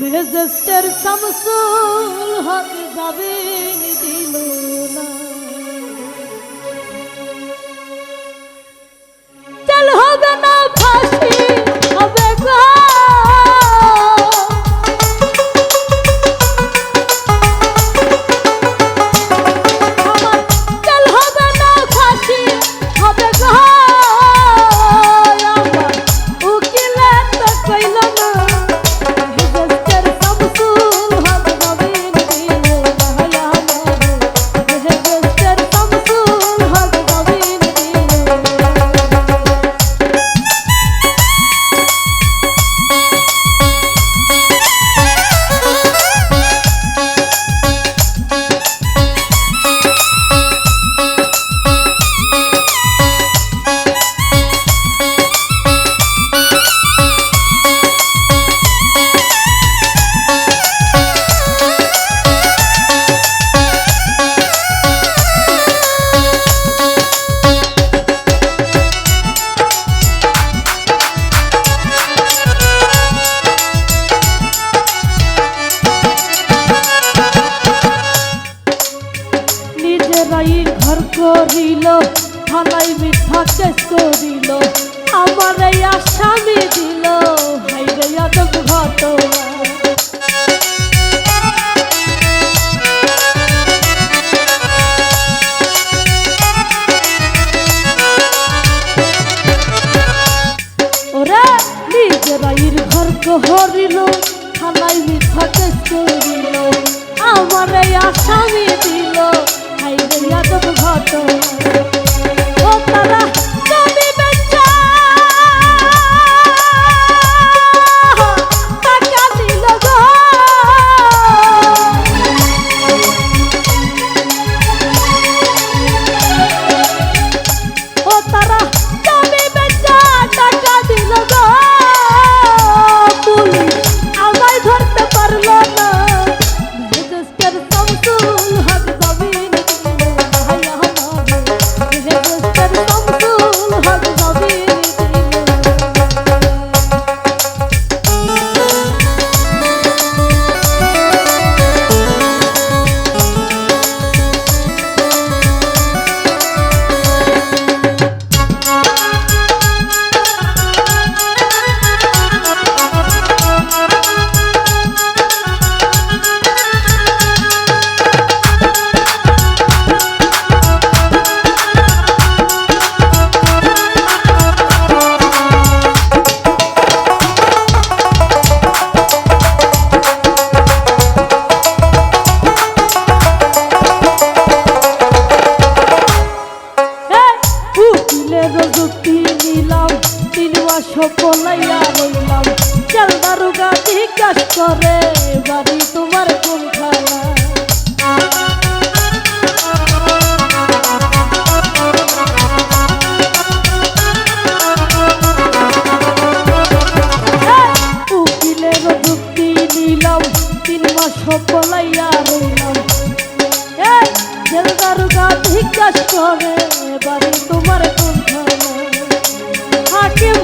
মেজেস্টার শামসুল হক যাবে। ঘর করিল, থানায় মিথ্যা কেস করিল, আমার এই আসামি দিল। হাইরে আদক ঘটনা হরিল, থানায় মিথ্যা কেস করিল, আমার এই আসামি দিল। হাই রে যাদব ঘটনা। জিজ্ঞাসা করে বাড়ি তোমার কোন হাকিম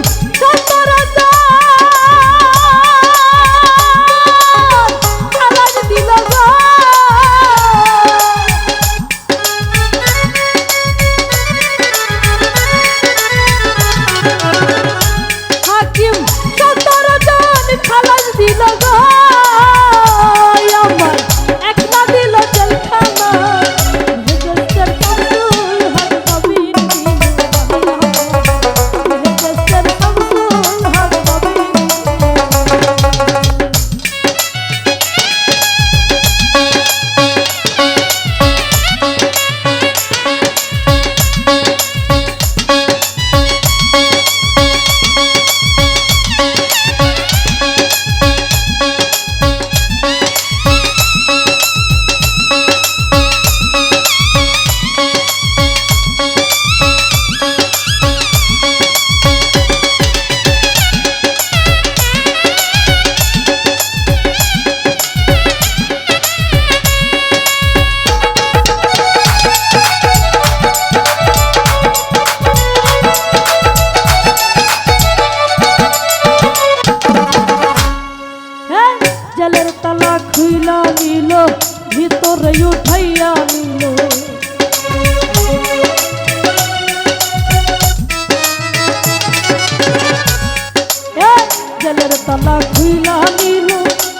উঠাইয়া নিল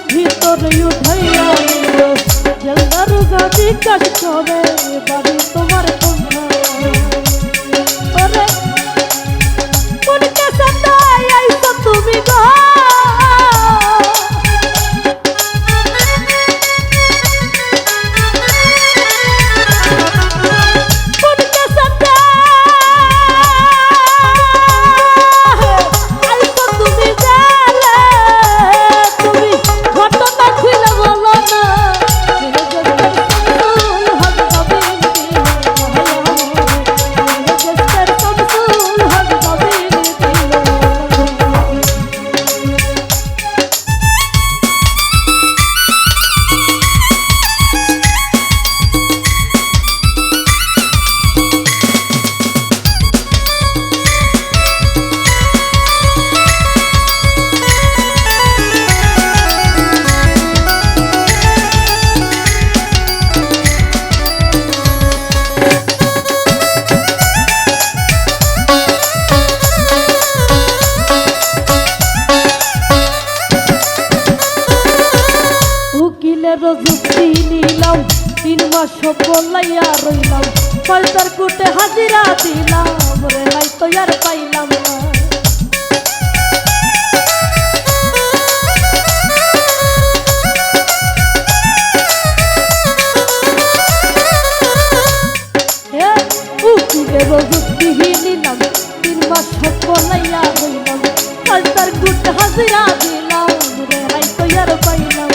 ভিতরে উঠাইয়া নিল তোমার কোনখানে হাজিরা দিলাম রে হয়তো আর পাইলাম না। নিলাম তিন মাস সকলাইয়া হইলাম। আর পাইলাম